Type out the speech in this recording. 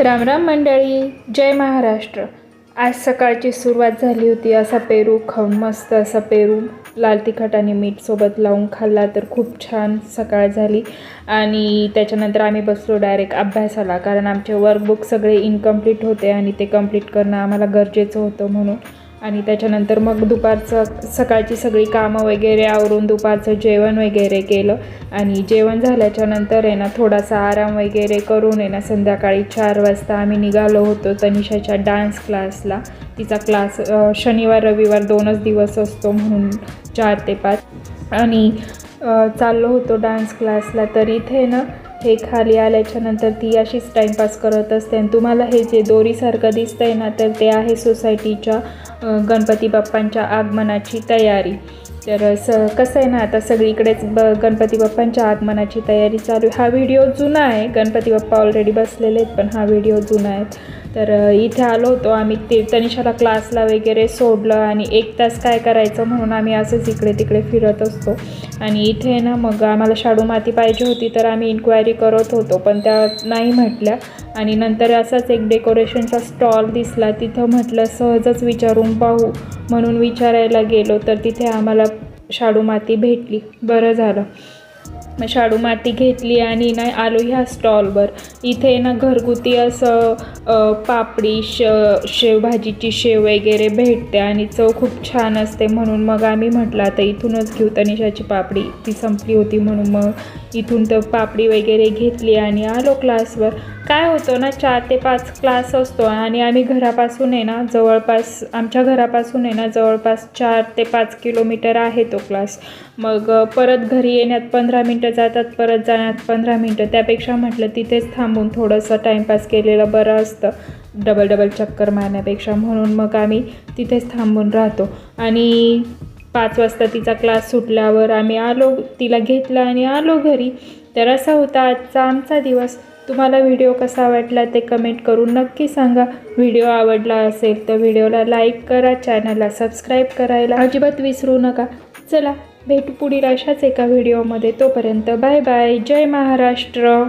राम राम मंडळी जय महाराष्ट्र. आज सकाळची सुरुवात झाली होती. असा पेरू खाऊन मस्त असा पेरू लाल तिखट आणि मीठसोबत लावून खाल्ला तर खूप छान सकाळ झाली. आणि त्याच्यानंतर आम्ही बसलो डायरेक्ट अभ्यासाला कारण आमचे वर्कबुक सगळे इनकम्प्लीट होते आणि ते कंप्लीट करणं आम्हाला गरजेचं होतं म्हणून. आणि त्याच्यानंतर मग दुपारचं सकाळची सगळी कामं वगैरे आवरून दुपारचं जेवण वगैरे केलं. आणि जेवण झाल्याच्यानंतर आहे ना थोडासा आराम वगैरे करून आहे ना संध्याकाळी चार वाजता आम्ही निघालो होतो तनिषाच्या डान्स क्लासला. तिचा क्लास शनिवार रविवार दोनच दिवस असतो म्हणून चार ते पाच. आणि चाललो होतो डान्स क्लासला. तर इथे ना हे खाली आल्याच्यानंतर ती अशीच टाईमपास करत असते. आणि तुम्हाला हे जे दोरीसारखं दिसतंय ना तर ते आहे सोसायटीच्या गणपती बाप्पांच्या आगमनाची तयारी. तर स कसं आहे ना आता सगळीकडेच ब गणपती बाप्पांच्या आगमनाची तयारी चालू हा व्हिडिओ जुना आहे. गणपती बाप्पा ऑलरेडी बसलेले आहेत पण हा व्हिडिओ जुना आहे. तर इथे आलो होतो आम्ही ते तनिषाला क्लासला वगैरे सोडलं आणि एक तास काय करायचं म्हणून आम्ही असंच इकडे तिकडे फिरत असतो. आणि इथे ना मग आम्हाला शाडू माती पाहिजे होती तर आम्ही इन्क्वायरी करत होतो पण त्या नाही म्हटल्या. आणि नंतर असाच एक डेकोरेशनचा स्टॉल दिसला तिथं म्हटलं सहजच विचारून पाहू म्हणून विचारायला गेलो. तर तिथे आम्हाला शाडू माती भेटली. बरं झालं. मग शाडू माती घेतली आणि नाही आलो ह्या स्टॉलवर. इथे ना घरगुती असं पापडी श शेवभाजीची शेव वगैरे भेटते आणि चव खूप छान असते म्हणून मग आम्ही म्हटलं आता इथूनच घेऊ. तनिषाची पापडी ती संपली होती म्हणून मग इथून तर पापडी वगैरे घेतली आणि आलो क्लासवर. काय होतं ना चार ते पाच क्लास असतो आणि आम्ही घरापासून आहे ना जवळपास आमच्या घरापासून आहे ना जवळपास चार ते पाच किलोमीटर आहे तो क्लास. मग परत घरी येण्यात पंधरा मिनटं जातात परत जाण्यात पंधरा मिनटं. त्यापेक्षा म्हटलं तिथेच थांबून थोडंसं टाईमपास केलेलं बरं असतं. डबल डबल चक्कर मारण्यापेक्षा म्हणून मग आम्ही तिथेच थांबून राहतो. आणि पाच वाजता तिचा क्लास सुटल्यावर आम्ही आलो तिला घेतलं आणि आलो घरी. तर असा होता आजचा आमचा दिवस. तुम्हाला व्हिडिओ कसा वाटला ते कमेंट करून नक्की सांगा. व्हिडिओ आवडला असेल तर व्हिडिओला लाईक करा चॅनलला सबस्क्राईब करायला अजिबात विसरू नका. चला भेटू पुढील अशाच एका व्हिडिओमध्ये. तोपर्यंत बाय बाय. जय महाराष्ट्र.